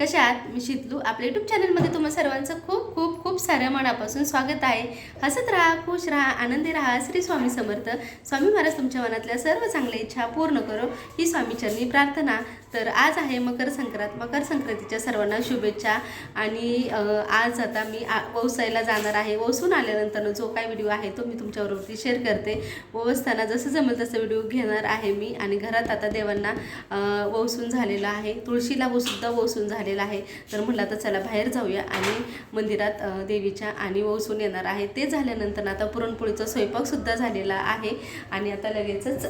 कशा आहात? मी शितलू. आपल्या यूट्यूब चॅनलमध्ये तुम्हा सर्वांचं खूप खूप खूप साऱ्या मनापासून स्वागत आहे. हसत राहा खुश राहा आनंदी राहा श्री स्वामी समर्थ. स्वामी महाराज तुमच्या मनातल्या सर्व चांगल्या इच्छा पूर्ण करो. ही स्वामीचरणी प्रार्थना. तर आज आहे मकर संक्रांत. मकर संक्रांतीच्या सर्वांना शुभेच्छा. आणि आज आता मी आ वसायला जाणार आहे. वसून आल्यानंतर जो काय व्हिडिओ आहे तो मी तुमच्याबरोबरती शेअर करते. वसताना जसं जमेल तसं व्हिडिओ घेणार आहे मी. आणि घरात आता देवांना वसून झालेलं आहे. तुळशीला वसुद्धा वसून झाले झालेला आहे. तर म्हटलं आता चला बाहेर जाऊया आणि मंदिरात देवीच्या आणि वसून येणार आहे. ते झाल्यानंतर आता पुरणपोळीचा स्वयंपाकसुद्धा झालेला आहे. आणि आता लगेचच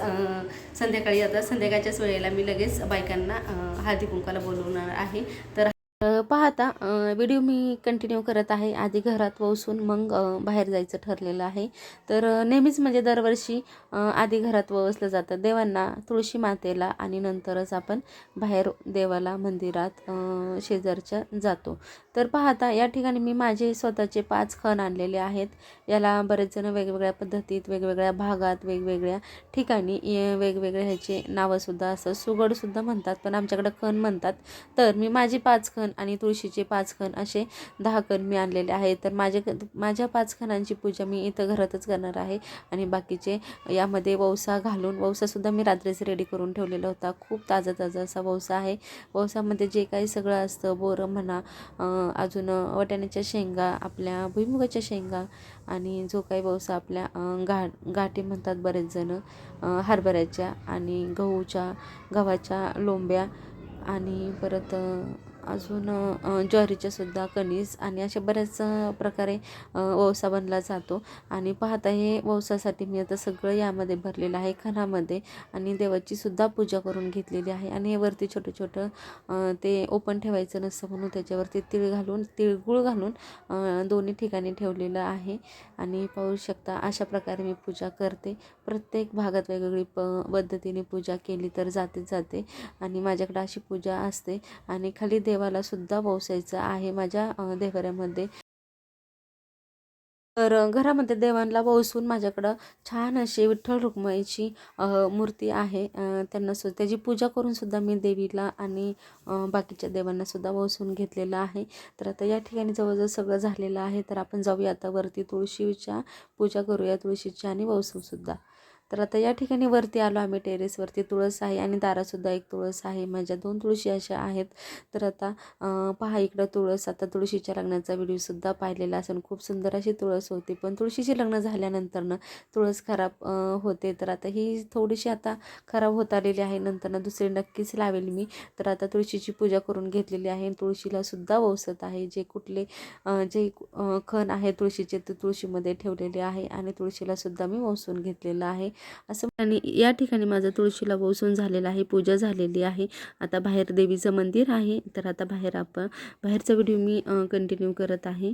संध्याकाळी आता संध्याकाळच्याच वेळेला मी लगेच बायकांना हळदी कुंकाला बोलवणार आहे. तर पाहता व्हिडिओ मी कंटिन्यू करत आहे. आधी घरात वसून मग बाहेर जायचं ठरलेलं आहे. तर नेहमीच म्हणजे दरवर्षी आधी घरात वसलं जातं. देवांना तुळशी मातेला आणि नंतरच आपण बाहेर देवाला मंदिरात शेजारच्या जातो. तर पाहता या ठिकाणी मी माझे स्वतःचे पाच खण आणलेले आहेत. याला बरेच जण वेगवेगळ्या पद्धतीत वेगवेगळ्या भागात वेगवेगळ्या ठिकाणी वेगवेगळ्या ह्याचे नावंसुद्धा असं सुगडसुद्धा म्हणतात. पण आमच्याकडं खण म्हणतात. तर मी माझे पाच खण आणि तुळशीचे पाच खण असे दहा खण मी आणलेले आहेत. तर माझे माझ्या पाच खणांची पूजा मी इथं घरातच करणार आहे. आणि बाकीचे यामध्ये वौसा घालून वौसासुद्धा मी रात्रीच रेडी करून ठेवलेला होता. खूप ताजा ताजा असा वौसा आहे. वौसामध्ये जे काही सगळं असतं बोरं म्हणा अजून वाटाण्याच्या शेंगा आपल्या भुईमुगाच्या शेंगा आणि जो काही वौसा आपल्या घा गा म्हणतात बरेच जण हरभऱ्याच्या आणि गहूच्या गव्हाच्या लोंब्या आणि परत अजून ज्वारीच्यासुद्धा ज्वारीच्या सुद्धा कणीस आणि अशा बऱ्याच प्रकारे अं, वौसा बनला जातो. आणि पाहता हे वौसासाठी मी आता सगळं यामध्ये भरलेलं आहे खणामध्ये आणि देवाची सुद्धा पूजा करून घेतलेली आहे. आणि हे वरती छोटं छोटं ते ओपन ठेवायचं नसतं म्हणून त्याच्यावरती तिळ घालून तिळगुळ घालून दोन्ही ठिकाणी ठेवलेलं आहे. आणि पाहू शकता अशा प्रकारे मी पूजा करते. प्रत्येक भागात वेगवेगळी प पद्धतीने पूजा केली तर जाते जाते. आणि माझ्याकडे अशी पूजा असते. आणि खाली दे सुद्धा वसायचं आहे माझ्या अं, देवाऱ्यामध्ये. तर घरामध्ये देवांना वसून माझ्याकडं छान अशी विठ्ठल रुक्माईची मूर्ती आहे. त्यांना सु त्याची पूजा करून सुद्धा मी देवीला आणि बाकीच्या देवांना सुद्धा वसून घेतलेलं आहे. तर आता या ठिकाणी जवळजवळ सगळं झालेलं आहे. तर आपण जाऊया आता वरती तुळशीच्या पूजा करूया तुळशीची आणि वसूनसुद्धा तर आता या ठिकाणी वरती आलो आम्ही टेरेसवरती तुळस आहे आणि दारासुद्धा एक तुळस आहे माझ्या दोन तुळशी अशा आहेत. तर आता पहा इकडं तुळस. आता तुळशीच्या लग्नाचा व्हिडिओसुद्धा पाहिलेला असून खूप सुंदर अशी तुळस होती. पण तुळशीचे लग्न झाल्यानंतरनं तुळस खराब होते. तर आता ही थोडीशी आता खराब होत आलेली आहे. नंतरनं दुसरी नक्कीच लावेल मी. तर आता तुळशीची पूजा करून घेतलेली आहे. तुळशीला सुद्धा वसत आहे. जे कुठले जे खण आहे तुळशीचे ते तुळशीमध्ये ठेवलेले आहे. आणि तुळशीला सुद्धा मी वसून घेतलेलं आहे. असं आणि या ठिकाणी माझं तुळशीला वसून झालेलं आहे पूजा झालेली आहे. आता बाहेर देवीचं मंदिर आहे. तर आता बाहेर आपण बाहेरचा व्हिडिओ मी कंटिन्यू करत आहे.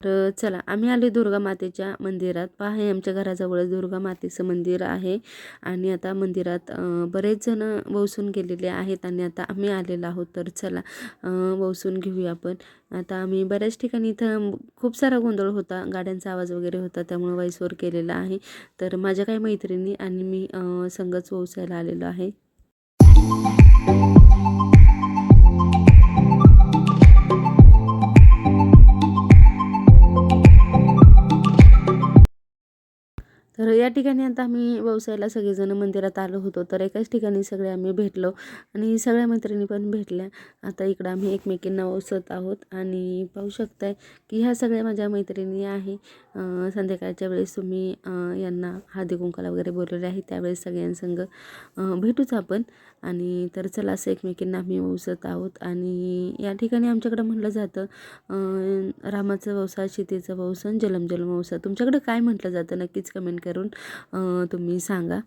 तर चला आम्ही आलो दुर्गा मातेच्या मंदिरात. पहा हे आमच्या घराजवळच दुर्गा मातेचं मंदिर आहे. आणि आता मंदिरात बरेच जण वसून गेलेले आहेत आणि आता आम्ही आलेलो आहोत. तर चला वसून घेऊया आपण. आता आम्ही बऱ्याच ठिकाणी इथं खूप सारा गोंधळ होता. गाड्यांचा आवाज वगैरे होता त्यामुळे वाईसवर केलेला आहे. तर माझ्या काही मैत्रिणी आणि मी संघच संगच वसायला आलेलो आहे. तर या ठिकाणी आता आम्ही व्यवसायाला सगळेजण मंदिरात आलो होतो. तर एकाच ठिकाणी सगळे आम्ही भेटलो आणि सगळ्या मैत्रिणी पण भेटल्या. आता इकडं आम्ही एकमेकींना वसत आहोत आणि पाहू शकताय की ह्या सगळ्या माझ्या मैत्रिणी आहे. संध्याकाळच्या वेळेस तुम्ही यांना हळदी कुंकाला वगैरे बोलवले आहे. त्यावेळेस सगळ्यांसंग भेटूच आपण. आणि तर चला असं एकमेकींना आम्ही वसत आहोत. आणि या ठिकाणी आमच्याकडं म्हटलं जातं रामाचं वंसा सीतेचं वंसन जलम जलम वंसा तुमच्याकडं काय म्हटलं जातं? नक्कीच कमेंट करून तुम्ही सांगा.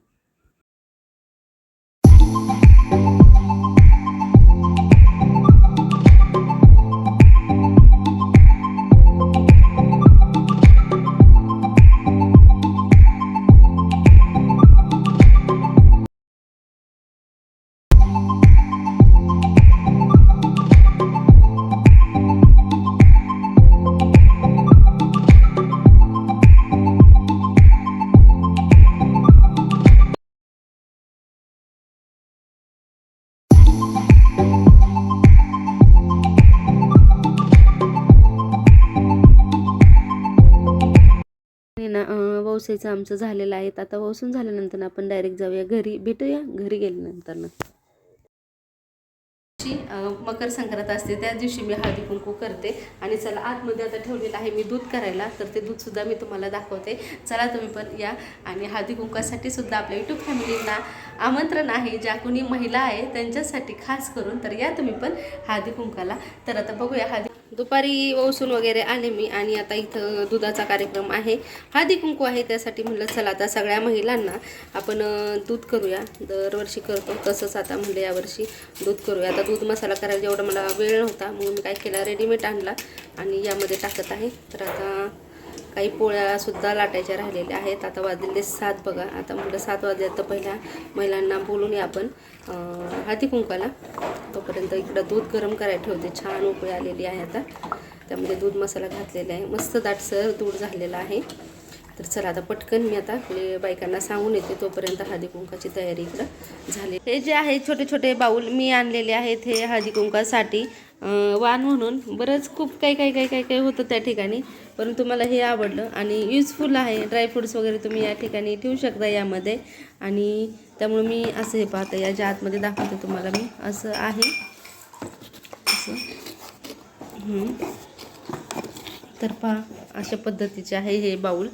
वसायचं आमचं झालेलं आहे. आता वसून झाल्यानंतर आपण डायरेक्ट जाऊया घरी. भेटूया घरी गेल्यानंतर ना. मकर संक्रांत असते त्या दिवशी मी हळदी कुंकू करते. आणि चला आतमध्ये आता ठेवलेलं आहे मी दूध करायला. तर ते दूधसुद्धा मी तुम्हाला दाखवते. चला तुम्ही पण या. आणि हळदी कुंकासाठी सुद्धा आपल्या यूट्यूब फॅमिलींना आमंत्रण आहे. ज्या कोणी महिला आहे त्यांच्यासाठी खास करून तर या तुम्ही पण हळदी कुंकाला तर आता बघूया हळदी दुपारी वसून वगैरे आले मी आणि आता इथं दुधाचा कार्यक्रम आहे. हळदी कुंकू आहे त्यासाठी म्हणलं चला आता सगळ्या महिलांना आपण दूध करूया. दरवर्षी करतो तसंच आता म्हणलं यावर्षी दूध करूया. आता दूध मसाला करायला जेवढा मला वेळ नव्हता म्हणून मी काय केला रेडीमेड आणला आणि यामध्ये टाकत आहे. तर आता काही पोळ्यासुद्धा लाटायच्या राहिलेल्या आहेत. आता वाजलेले सात बघा. आता म्हटलं सात वाजले तर पहिल्या महिलांना बोलून या आपण हाती कुंकाला तोपर्यंत इकडं दूध गरम करायला ठेवते. छान उकळी आलेली आहे आता. त्यामध्ये दूध मसाला घातलेला आहे. मस्त दाटसर दूध झालेला आहे. तर चला आता पटकन मी आता बायकांना सांगून येते तोपर्यंत हळदी कुंकाची तयारी इकडं झाली हे जे आहे छोटे छोटे बाऊल मी आणलेले आहेत हे हळदी कुंकासाठी वाण म्हणून. बरंच खूप काही काही काही काही काही होतं त्या ठिकाणी परंतु मला हे आवडलं. आणि युजफुल आहे. ड्रायफ्रूट्स वगैरे तुम्ही या ठिकाणी ठेवू शकता यामध्ये. आणि त्यामुळे मी असं हे पाहतं याच्या आतमध्ये दाखवते तुम्हाला मी असं आहे. असं. तर पहा अशा पद्धतीचे आहे हे बाऊल.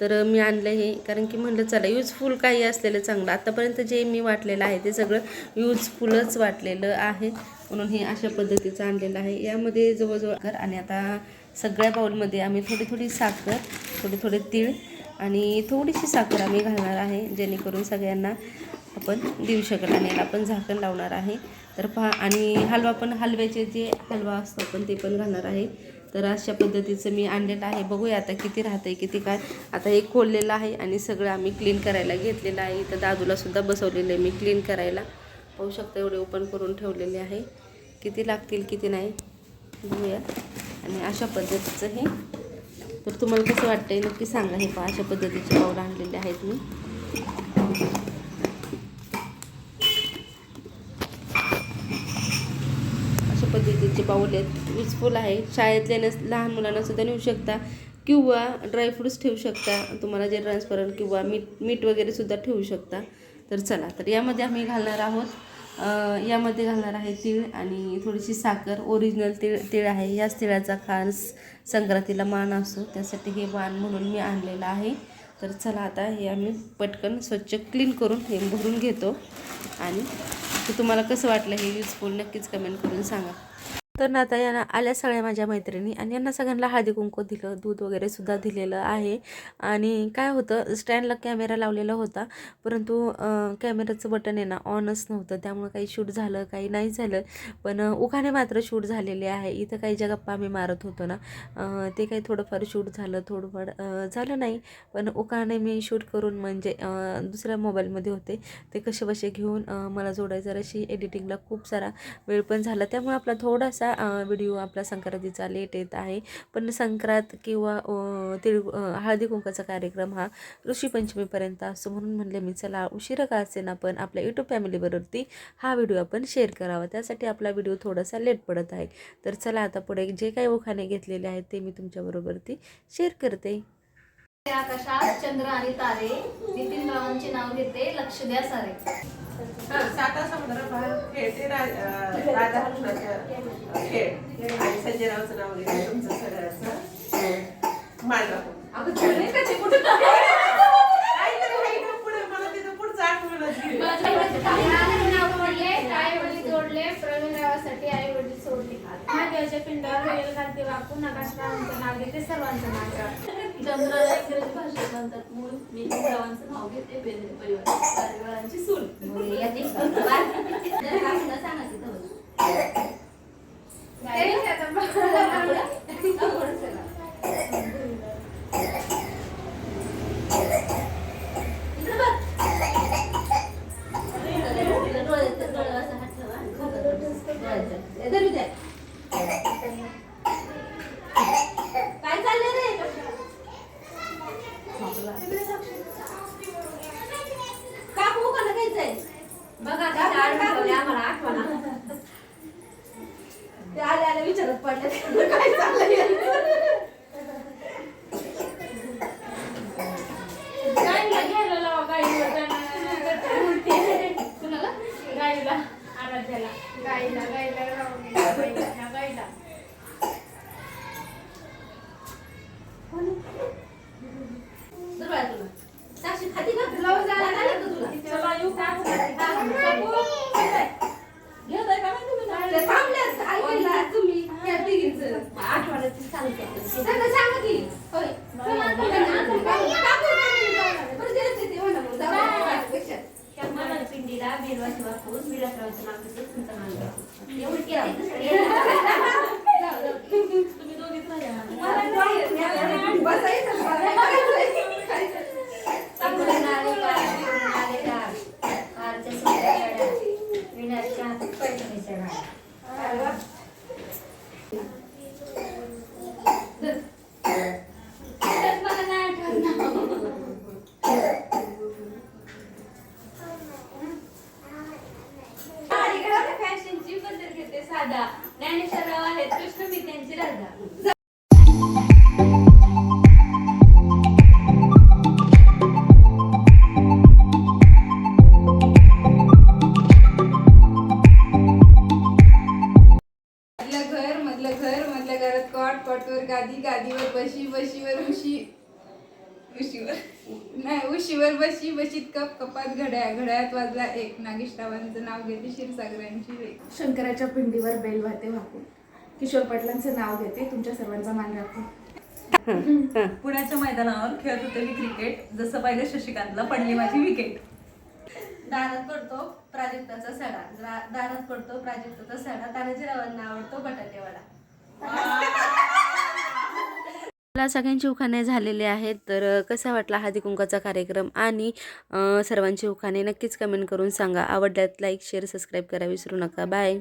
तर मी आणलं हे कारण की म्हणलं चला यूजफुल काही असलेलं चांगलं. आत्तापर्यंत जे मी वाटलेलं आहे ते सगळं यूजफुलच वाटलेलं आहे. म्हणून हे अशा पद्धतीचं आणलेलं आहे. यामध्ये जवळजवळ कर आणि आता सगळ्या बाऊलमध्ये आम्ही थोडी थोडी साखर थोडे थोडे तीळ आणि थोडीशी साखर आम्ही घालणार आहे जेणेकरून सगळ्यांना आपण देऊ शकत आणि याला आपण झाकण लावणार आहे. तर पहा आणि हलवा पण हलव्याचे जे हलवा असतो आपण ते पण घालणार आहे. तर अशा पद्धतीचं मी आणलेलं आहे. बघूया आता किती राहतं आहे किती काय. आता हे खोललेलं आहे आणि सगळं आम्ही क्लीन करायला घेतलेलं आहे. इथं दादूलासुद्धा बसवलेलं आहे मी क्लीन करायला. पाहू शकता एवढे ओपन करून ठेवलेले आहे. किती लागतील किती नाही बघूया. आणि अशा पद्धतीचं हे. तर तुम्हाला कसं वाटतंय नक्की सांगा हे पहा. अशा पद्धतीचे पावलं आणलेले आहेत मी अशा पद्धतीचे बाऊल आहेत युजफुल आहे शाळेतल्या नस लहान मुलांना सुद्धा नेऊ शकता किंवा ड्रायफ्रूट्स ठेवू शकता. तुम्हाला जे ट्रान्सपरंट किंवा मीठ मीठ वगैरे सुद्धा ठेवू शकता. तर चला तर यामध्ये आम्ही घालणार आहोत. यामध्ये घालणार आहे तीळ आणि थोडीशी साखर. ओरिजिनल तीळ तीळ आहे. याच तिळाचा खास संक्रांतीला मान असतो. त्यासाठी हे मान म्हणून मी आणलेलं आहे. तर चला आता हे आम्ही पटकन स्वच्छ क्लीन करून हे भरून घेतो. आणि तुम्हाला कसं वाटलं हे युजफुल नक्कीच कमेंट करून सांगा. तर ना आता यांना आल्या सगळ्या माझ्या मैत्रिणी आणि यांना सगळ्यांना हळदी कुंकू दिलं दूध वगैरे सुद्धा दिलेलं आहे. आणि काय होतं स्टँडला कॅमेरा लावलेला होता परंतु कॅमेराचं कॅमेऱ्याचं बटन आहे ना ऑनच नव्हतं. त्यामुळं काही शूट झालं काही नाही झालं. पण उखाणे मात्र शूट झालेले आहे. इथं काही ज्या गप्पा आम्ही मारत होतो ना ते काही थोडंफार शूट झालं थोडंफार झालं नाही. पण उखाणे मी शूट करून म्हणजे दुसऱ्या मोबाईलमध्ये होते. ते कसे बसे घेऊन मला जोडायचं अशी एडिटिंगला खूप सारा वेळ पण झाला. त्यामुळे आपला थोडासा व्हिडिओ आपला संक्रांतीचा लेट येत आहे. पण संक्रांत किंवा तिळ हळदी कुंकाचा कार्यक्रम हा ऋषीपंचमीपर्यंत असतो. म्हणून म्हणले मी चला उशिरा का असेन पण आपल्या यूट्यूब फॅमिलीबरोबरती हा व्हिडिओ आपण शेअर करावा. त्यासाठी आपला व्हिडिओ थोडासा लेट पडत आहे. तर चला आता पुढे जे काही ओखाने घेतलेले आहेत ते मी तुमच्याबरोबरती शेअर करते. आकाशात चंद्र आणि तारे. नितीन रावांचे नाव घेते लक्ष द्या सारे. साता समुद्र खेळते राधाकृष्णाचं खेळ. आणि संजयरावचं नाव घेतलं तुमचं सगळ्याचं माझं पुढे मला तिथं पुढचं आठवणच गेलं. नाव पडले आई वडील जोडले प्रवीण रावासाठी आई वडील सोडले. महादेवाच्या पिंडावर वेल घालते वाकून आकाश रावांचं नाव घेते सर्वांचं नाव. चंद्राला इंग्रजी भाषेत म्हणतात. मूळ मी गावांचं नाव घेते बेंद्रे परिवार परिवारांची सून. काही नाही आता काय चाललंय रे काकू का घ्यायचंय बघा काय आठवण ठेवली आम्हाला आठवण ते गरज पडल्यास काय चाललंय गाईला गाईला राहून गेला गाईला ह्या गाईला दर बाळा तुला. साक्षी खाती का? ब्लाऊज आला का? लागलं तुला? चला, येऊ का? हा, बाबू, घेताय का नाही तुम्ही? ते थांबल्यात, ऐकायला तुम्ही त्या तिघींचं. आठवड्याची चालते आपली. सांगा, सांगा की. होय. चला, आता घरी आणून टाकू. टाकू, टाकू. बरं, देते ते म्हणा मग. जाऊ दे, पेक्षा. मला पिंडीला बेलवाची वापरून विलासरावचं नाव घेतलं, तुमचं नाव घेतलं. गादी गादीवर बशी बशीवर उशी. उशीवर. नाही उशीवर बशी बशीत कप कपात घड्या. घड्यात वाजला एक. नागेशरावांचं नाव घेते क्षीरसागरांची रेख शंकराच्या पिंडीवर बेल वाहते वाकून. किशोर पाटलांचं नाव घेते तुमच्या सर्वांचा मान राखून. पुण्याच्या मैदानावर खेळत होते मी क्रिकेट. जसं पाहिलं शशिकांतला पडली माझी विकेट. दारात पडतो प्राजक्ताचा सडा. द्रा- दारात पडतो प्राजक्ताचा सडा. तानाजीरावांना आवडतो बटाटेवाडा. मला सगळ्यांची उखाणे झालेले आहेत तर कसा वाटला हळदी कुंकाचा कार्यक्रम? आणि सर्वांची उखाणे नक्कीच कमेंट करून सांगा. आवडल्यात लाईक शेअर सबस्क्राईब करा विसरू नका. बाय